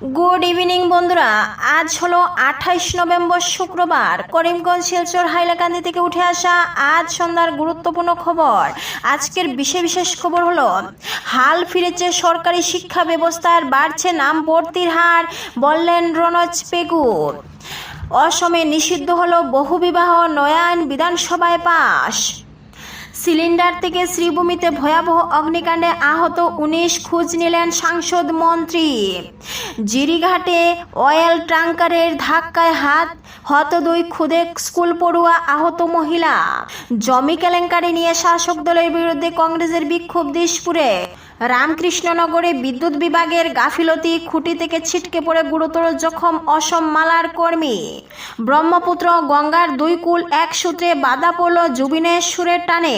Good evening বন্ধুরা। আজ হলো আঠাইশ নভেম্বর শুক্রবার। করিমগঞ্জ, শিলচর, হাইলাকান্দি থেকে উঠে আসা আজ সন্ধ্যার গুরুত্বপূর্ণ খবর। আজকের বিশেষ বিশেষ খবর হলো, হাল ফিরেছে সরকারি শিক্ষা ব্যবস্থার বাড়ছে নাম ভর্তির হার, বললেন রনজ পেগু অসমে নিষিদ্ধ হলো বহুবিবাহ নয়ায়ন বিধানসভায় পাশ। সিলিন্ডার থেকে শ্রীভূমিতে ভয়াবহ অগ্নিকাণ্ডে আহত উনিশ খোঁজ নিলেন সাংসদ মন্ত্রী। জিরিঘাটে অয়েল ট্রাঙ্কারের ধাক্কায় হাত, হত দুই খুদে স্কুল পড়ুয়া আহত মহিলা। জমি কেলেঙ্কারি নিয়ে শাসক দলের বিরুদ্ধে কংগ্রেসের বিক্ষোভ দিশপুরে। রামকৃষ্ণনগরে বিদ্যুৎ বিভাগের গাফিলতি খুঁটি থেকে ছিটকে পড়ে গুরুতর জখম অসম মালার কর্মী। ব্রহ্মপুত্র গঙ্গার দুই কুল এক সূত্রে বাধা পড়ল জুবিনের সুরের টানে।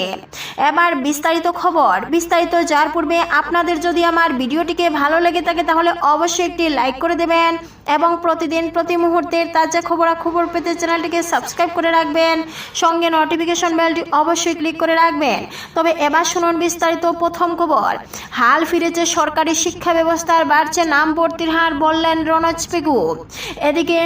এবার বিস্তারিত খবর। বিস্তারিত যার পূর্বে আপনাদের যদি আমার ভিডিওটিকে ভালো লেগে থাকে তাহলে অবশ্যই একটি লাইক করে দেবেন এবং প্রতিদিন প্রতি মুহূর্তের তাজা খবরাখবর পেতে চ্যানেলটিকে সাবস্ক্রাইব করে রাখবেন। সঙ্গে নোটিফিকেশন বেলটি অবশ্যই ক্লিক করে রাখবেন। তবে এবার শুনুন বিস্তারিত প্রথম খবর। হাল ফিরেছে সরকারি শিক্ষা ব্যবস্থার বাড়ছে নাম ভর্তির হার, বললেন রনজ পেগু। এদিকে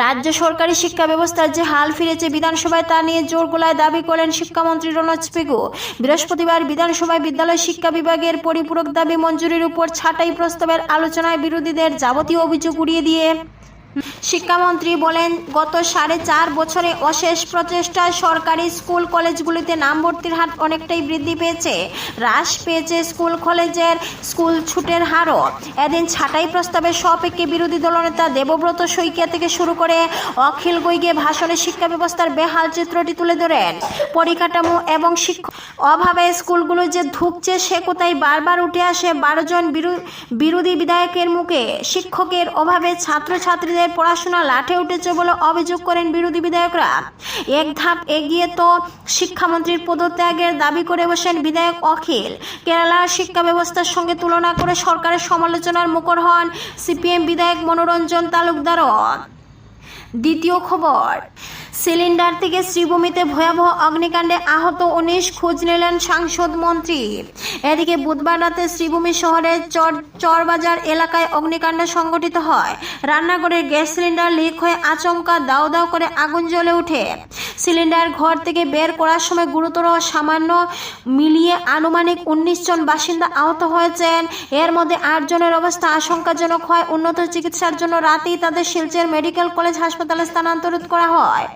রাজ্য সরকারি শিক্ষা ব্যবস্থার যে হাল ফিরেছে বিধানসভায় তা নিয়ে জোর গলায় দাবি করেন শিক্ষামন্ত্রী রনজ পেগু। বৃহস্পতিবার বিধানসভায় বিদ্যালয় শিক্ষা বিভাগের পরিপূরক দাবি মঞ্জুরির উপর ছাঁটাই প্রস্তাবের আলোচনায় বিরোধীদের যাবতীয় অভিযোগ উড়িয়ে দিয়ে শিক্ষামন্ত্রী বলেন, গত সাড়ে চার বছরে অশেষ প্রচেষ্টায় সরকারি স্কুল কলেজগুলিতে নাম ভর্তির হার অনেকটাই বৃদ্ধি পেয়েছে। হ্রাস পেয়েছে স্কুল কলেজের স্কুল ছুটের হারও। এদিন ছাঁটাই প্রস্তাবে সপেক্ষে বিরোধী দলনেতা দেবব্রত শইকিয়া থেকে শুরু করে অখিল গৈগে ভাষণে শিক্ষা ব্যবস্থার বেহাল চিত্রটি তুলে ধরেন। পরিকাঠামো এবং শিক্ষক অভাবে স্কুলগুলো যে ধুকছে সে কোথায় বারবার উঠে আসে বারো জন বিরোধী বিধায়কের মুখে। শিক্ষকের অভাবে ছাত্রছাত্রীদের পড়াশোনা লাঠে উঠেছে বলে অভিযোগ করেন বিরোধী বিধায়করা। এক ধাপ এগিয়ে তো শিক্ষামন্ত্রীর পদত্যাগের দাবি করে বসেন বিধায়ক অখিল। কেরালার শিক্ষা ব্যবস্থার সঙ্গে তুলনা করে সরকারের সমালোচনার মুখর হন সিপিএম বিধায়ক মনোরঞ্জন তালুকদারও দ্বিতীয় খবর সিলিন্ডার থেকে শ্রীভূমিতে ভয়াবহ অগ্নিকাণ্ডে আহত উনিশ খোঁজ নিলেন সাংসদ মন্ত্রী। এদিকে বুধবার রাতে শ্রীভূমি শহরের চর, চরবাজার এলাকায় অগ্নিকাণ্ড সংঘটিত হয়। রান্নাঘরের গ্যাস সিলিন্ডার লিক হয়ে আচমকা দাও দাও করে আগুন জ্বলে ওঠে। সিলিন্ডার ঘর থেকে বের করার সময় গুরুতর সামান্য মিলিয়ে আনুমানিক উনিশ জন বাসিন্দা আহত হয়েছেন। এর মধ্যে আট জনের অবস্থা আশঙ্কাজনক হয়। উন্নত চিকিৎসার জন্য রাতেই তাদের শিলচর মেডিকেল কলেজ হাসপাতালে স্থানান্তরিত করা হয়।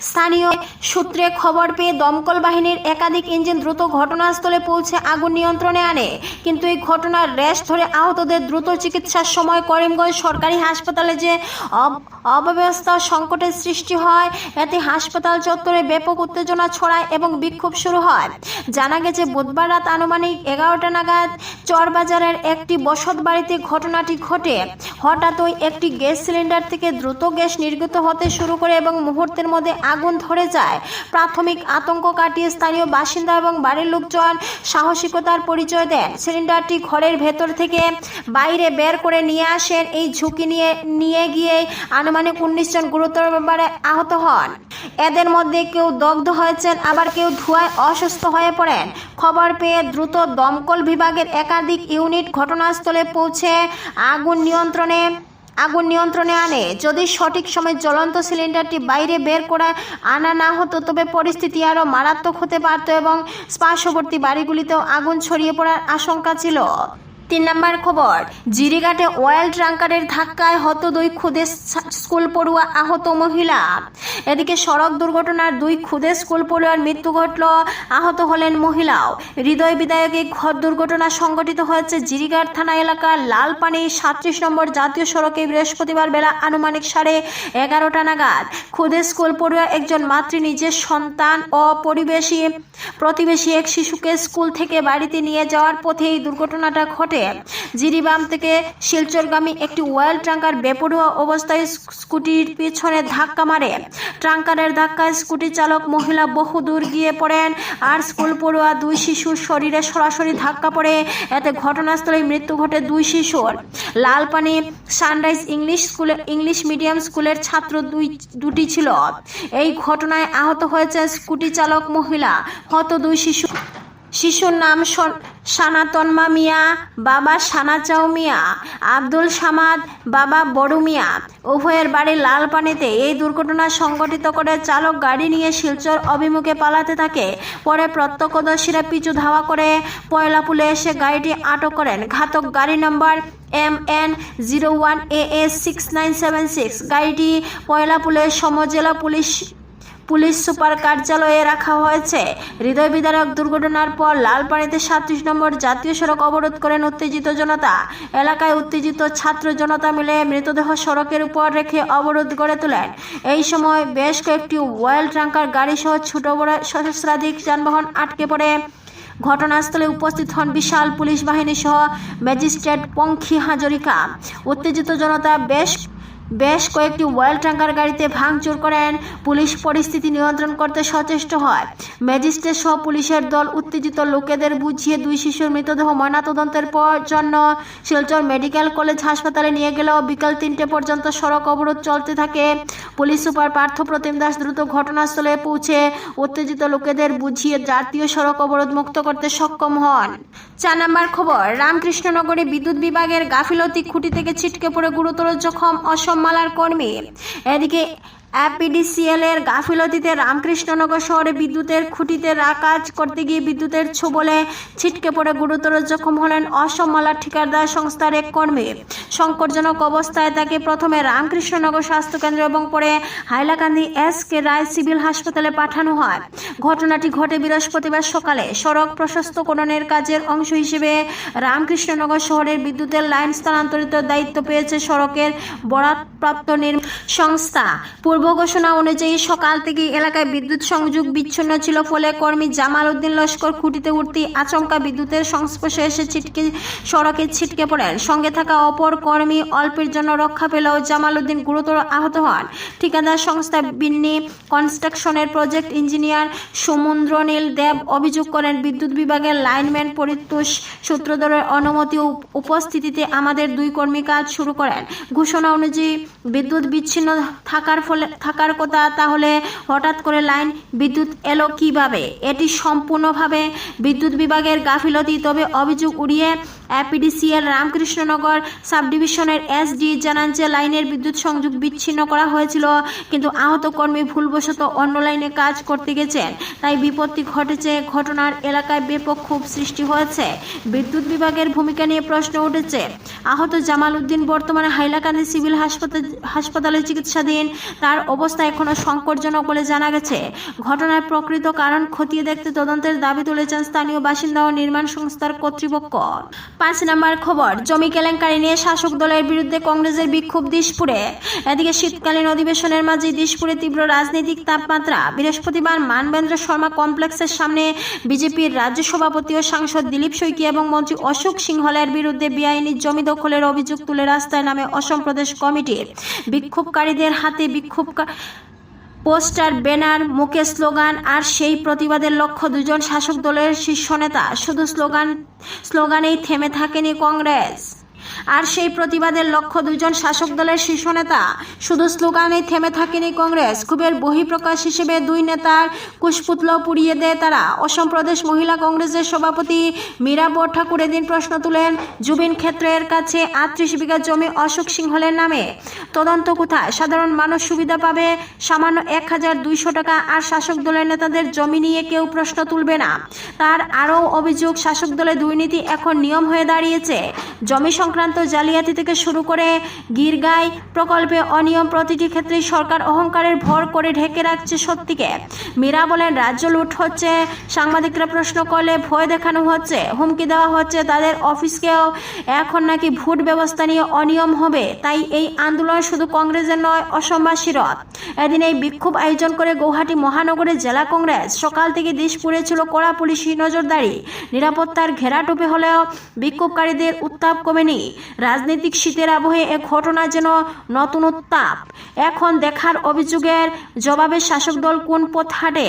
স্থানীয় সূত্রে খবর পেয়ে দমকল বাহিনীর একাধিক ইঞ্জিন দ্রুত ঘটনাস্থলে পৌঁছে আগুন নিয়ন্ত্রণে আনে। কিন্তু এই ঘটনার রেশ ধরে আহতদের দ্রুত চিকিৎসার সময় করিমগঞ্জ সরকারি হাসপাতালে যে অব- অব্যবস্থা সংকটের সৃষ্টি হয়, এতে হাসপাতাল চত্বরে ব্যাপক উত্তেজনা ছড়ায় এবং বিক্ষোভ শুরু হয়। জানা গেছে, বুধবার রাত আনুমানিক এগারোটা নাগাদ চরবাজারের একটি বসত বাড়িতে ঘটনাটি ঘটে। হঠাৎই একটি গ্যাস সিলিন্ডার থেকে দ্রুত গ্যাস নির্গত হতে শুরু করে এবং মুহূর্তের মধ্যে আগুন ধরে যায়। প্রাথমিক আতঙ্ক কাটিয়ে স্থানীয় বাসিন্দা এবং বাড়ির লোকজন সাহসিকতার পরিচয় দেন। সিলিন্ডারটি ঘরের ভেতর থেকে বাইরে বের করে নিয়ে আসেন। এই ঝুঁকি নিয়ে নিয়ে গিয়ে আনুমানিক উনিশ জন গুরুতর ব্যাপারে আহত হন। এদের মধ্যে কেউ দগ্ধ হয়েছেন, আবার কেউ ধোঁয়ায় অসুস্থ হয়ে পড়েন। খবর পেয়ে দ্রুত দমকল বিভাগের একাধিক ইউনিট ঘটনাস্থলে পৌঁছে আগুন নিয়ন্ত্রণে আগুন নিয়ন্ত্রণে আনে। যদি সঠিক সময় জ্বলন্ত সিলিন্ডারটি বাইরে বের করা আনা না হতো, তবে পরিস্থিতি আরও মারাত্মক হতে পারত এবং স্পার্শবর্তী বাড়িগুলিতেও আগুন ছড়িয়ে পড়ার আশঙ্কা ছিল। তিন নম্বর খবর, জিরিঘাটে অয়েল ট্রাঙ্কারের ধাক্কায় হত দুই খুদে স্কুল পড়ুয়া আহত মহিলা। এদিকে সড়ক দুর্ঘটনার দুই খুদে স্কুল পড়ুয়ার মৃত্যু ঘটল, আহত হলেন মহিলাও। হৃদয় বিদায়ক এই ঘর দুর্ঘটনা সংঘটিত হয়েছে জিরিঘাট থানা এলাকার লালপানি সাতত্রিশ নম্বর জাতীয় সড়কে বৃহস্পতিবার বেলা আনুমানিক সাড়ে এগারোটা নাগাদ। খুদে স্কুল পড়ুয়া একজন মাতৃ, নিজের সন্তান ও পরিবেশী প্রতিবেশী এক শিশুকে স্কুল থেকে বাড়িতে নিয়ে যাওয়ার পথে এই দুর্ঘটনাটা ঘটে। জিরিবাম থেকে শিলচরগামী একটি ওয়েল ট্রাঙ্কার বেপরোয়া অবস্থায় স্কুটির পিছনে ধাক্কা মারে। ট্রাঙ্কারের ধাক্কায় স্কুটি চালক মহিলা বহু দূর গিয়ে পড়েন, আর স্কুল পড়ুয়া দুই শিশুর শরীরে সরাসরি ধাক্কা পড়ে। এতে ঘটনাস্থলে মৃত্যু ঘটে দুই শিশুর। লালপানি সানরাইজ ইংলিশ স্কুলে, ইংলিশ মিডিয়াম স্কুলের ছাত্র দুই, দুটি ছিল। এই ঘটনায় আহত হয়েছে স্কুটি চালক মহিলা। হত দুই শিশু শিশুর নাম সন- সানাতনমা মিয়া, বাবা সানাচাও মিয়া, আব্দুল সামাদ, বাবা বড়ু মিয়া। উভয়ের বাড়ি লালপানিতে এই দুর্ঘটনা সংঘটিত করে চালক গাড়ি নিয়ে শিলচর অভিমুখে পালাতে থাকে। পরে প্রত্যক্ষদর্শীরা পিছু ধাওয়া করে পয়লাপুলে এসে গাড়িটি আটক করেন। ঘাতক গাড়ি number M N zero one A S six nine seven six. গাড়িটি পয়লাপুলের সমজেলা পুলিশ পুলিশ সুপার কার্যালয়ে রাখা হয়েছে। হৃদয় বিদারক দুর্ঘটনার পর লালপানিতে সাতত্রিশ নম্বর জাতীয় সড়ক অবরোধ করেন উত্তেজিত জনতা। এলাকায় উত্তেজিত ছাত্র জনতা মিলে মৃতদেহ সড়কের উপর রেখে অবরোধ গড়ে তোলেন। এই সময় বেশ কয়েকটি ওয়েল ট্রাঙ্কার গাড়ি সহ ছোট বড় সহস্রাধিক যানবাহন আটকে পড়ে। ঘটনাস্থলে উপস্থিত হন বিশাল পুলিশ বাহিনী সহ ম্যাজিস্ট্রেট পঙ্খী হাজরিকা। উত্তেজিত জনতা বেশ বেশ কয়েকটি ওয়েল ট্যাঙ্কার গাড়িতে ভাঙচুর করেন। পুলিশ পরিস্থিতি নিয়ন্ত্রণ করতে সচেষ্ট হয়। ম্যাজিস্ট্রেট সহ পুলিশের দল উত্তেজিত লোকেদের বুঝিয়ে দুই শিশুর মৃতদেহ ময়নাতদন্তের পর জন্য শিলচর মেডিকেল কলেজ হাসপাতালে নিয়ে গেলেও বিকাল তিনটে পর্যন্ত সড়ক অবরোধ চলতে থাকে। পুলিশ সুপার পার্থ প্রতিম দাস দ্রুত ঘটনাস্থলে পৌঁছে উত্তেজিত লোকেদের বুঝিয়ে জাতীয় সড়ক অবরোধ মুক্ত করতে সক্ষম হন। চার নম্বর খবর, রামকৃষ্ণনগরে বিদ্যুৎ বিভাগের গাফিলতি খুঁটি থেকে ছিটকে পড়ে গুরুতর জখম অসম মালার কর্মী। এদিকে অ্যাপিডিসিএল এর গাফিলতিতে রামকৃষ্ণনগর শহরে বিদ্যুতের খুঁটিতে কাজ করতে গিয়ে বিদ্যুতের ছোবলে ছিটকে পড়ে গুরুতর জখম হলেন অসম মালার ঠিকাদার সংস্থার এক কর্মী। সংকটজনক অবস্থায় তাকে প্রথমে রামকৃষ্ণনগর স্বাস্থ্যকেন্দ্র এবং পরে Hailakandi S K Roy civil হাসপাতালে পাঠানো হয়। ঘটনাটি ঘটে বৃহস্পতিবার সকালে। সড়ক প্রশস্তকরণের কাজের অংশ হিসেবে রামকৃষ্ণনগর শহরের বিদ্যুতের লাইন স্থানান্তরিত দায়িত্ব পেয়েছে সড়কের বরাদপ্রাপ্ত নির্মাণ সংস্থা। পূর্ব ঘোষণা অনুযায়ী সকাল থেকে এলাকায় বিদ্যুৎ সংযোগ বিচ্ছিন্ন ছিল ফলে কর্মী জামাল উদ্দিন লস্কর খুঁটিতে উঠতে আচমকা বিদ্যুতের সংস্পর্শে এসে ছিটকে, সড়কে ছিটকে পড়েন। সঙ্গে থাকা অপর কর্মী অল্পের জন্য রক্ষা পেলেও জামাল উদ্দিন গুরুতর আহত হন। ঠিকাদার সংস্থা বিন্নি কনস্ট্রাকশনের প্রজেক্ট ইঞ্জিনিয়ার সমুদ্রনীল দেব অভিযোগ করেন, বিদ্যুৎ বিভাগের লাইনম্যান পরিতোষ সূত্রধরের অনুমতি উপ- উপস্থিতিতে আমাদের দুই কর্মী কাজ শুরু করেন। ঘোষণা অনুযায়ী বিদ্যুৎ বিচ্ছিন্ন থাকার ফলে থাকার কথা, তাহলে হঠাৎ করে লাইন বিদ্যুৎ এলো কীভাবে? এটি সম্পূর্ণভাবে বিদ্যুৎ বিভাগের গাফিলতি। তবে অভিযোগ উড়িয়ে অ্যাপিডিসিএল রামকৃষ্ণনগর সাবডিভিশনের এসডি জানান যে, লাইনের বিদ্যুৎ সংযোগ বিচ্ছিন্ন করা হয়েছিল, কিন্তু আহত কর্মী ভুলবশত অন্য লাইনে কাজ করতে গেছেন। তাই বিপত্তি ঘটেছে, ঘটনার এলাকায় ব্যাপক ক্ষোভ সৃষ্টি হয়েছে। বিদ্যুৎ বিভাগের ভূমিকা নিয়ে প্রশ্ন উঠেছে। আহত জামাল উদ্দিন বর্তমানে হাইলাকান্দি সিভিল হাসপাতাল হাসপাতালে চিকিৎসাধীন। তার অবস্থা এখনও সংকটজনক বলে জানা গেছে। ঘটনার প্রকৃত কারণ খতিয়ে দেখতে তদন্তের দাবি তুলেছেন স্থানীয় বাসিন্দা ও নির্মাণ সংস্থার কর্তৃপক্ষ। পাঁচ নম্বর খবর, জমি কেলেঙ্কারি নিয়ে শাসক দলের বিরুদ্ধে কংগ্রেসের বিক্ষোভ দিশপুরে। এদিকে শীতকালীন অধিবেশনের মাঝে দিশপুরে তীব্র রাজনৈতিক তাপমাত্রা। বৃহস্পতিবার মানবেন্দ্র শর্মা কমপ্লেক্সের সামনে বিজেপির রাজ্য সভাপতি ও সাংসদ দিলীপ শইকি এবং মন্ত্রী অশোক সিংহলের বিরুদ্ধে বেআইনি জমি দখলের অভিযোগ তুলে রাস্তায় নামে অসম প্রদেশ কমিটির। বিক্ষোভকারীদের হাতে বিক্ষোভ পোস্টার, ব্যানার, মুখে স্লোগান আর সেই প্রতিবাদের লক্ষ্য দুজন শাসক দলের শীর্ষ নেতা। শুধু স্লোগান, স্লোগানেই থেমে থাকেনি কংগ্রেস। আর সেই প্রতিবাদের লক্ষ্য দুজন শাসক দলের শীর্ষ নেতা। শুধু স্লোগানেই থেমে থাকেনি কংগ্রেস। ক্ষোভের বহিঃপ্রকাশ হিসেবে দুই নেতার কুশপুতল পুড়িয়ে দেয় তারা। অসম প্রদেশ মহিলা কংগ্রেসের সভাপতি মীরাবর ঠাকুর এদিন প্রশ্ন তুলেন, জুবিন ক্ষেত্রের কাছে আটত্রিশ বিঘা জমি অশোক সিংহলের নামে। তদন্ত কোথায়? সাধারণ মানুষ সুবিধা পাবে? সামান্য এক হাজার দুইশো টাকা আর শাসক দলের নেতাদের জমি নিয়ে কেউ প্রশ্ন তুলবে না। তার আরও অভিযোগ, শাসক দলের দুর্নীতি এখন নিয়ম হয়ে দাঁড়িয়েছে। জমি সংক্রান্ত জালিয়াতি থেকে শুরু করে গিরগাই প্রকল্পে অনিয়ম প্রতিটি ক্ষেত্রে সরকার অহংকারের ভর করে ঢেকে রাখছে সত্যিকে। মীরা বলেন, রাজ্য লুট হচ্ছে, সাংবাদিকরা প্রশ্ন করলে ভয় দেখানো হচ্ছে, হুমকি দেওয়া হচ্ছে, তাদের অফিসকেও এখন নাকি ভোট ব্যবস্থা নিয়ে অনিয়ম হবে, তাই এই আন্দোলন শুধু কংগ্রেসের নয় অসমবাসীর এদিন এই বিক্ষোভ আয়োজন করে গৌহাটি মহানগরের জেলা কংগ্রেস, সকাল থেকে দিশপুরে ছিল কড়া পুলিশি নজরদারি, নিরাপত্তার ঘেরাটোপে হলেও বিক্ষোভকারীদের উত্তাপ কমেনি। রাজনৈতিক শীতের আবহে এ ঘটনা যেন নতুন উত্তাপ। এখন দেখার অভিযোগের জবাবে শাসক দল কোন পথ হাঁটে?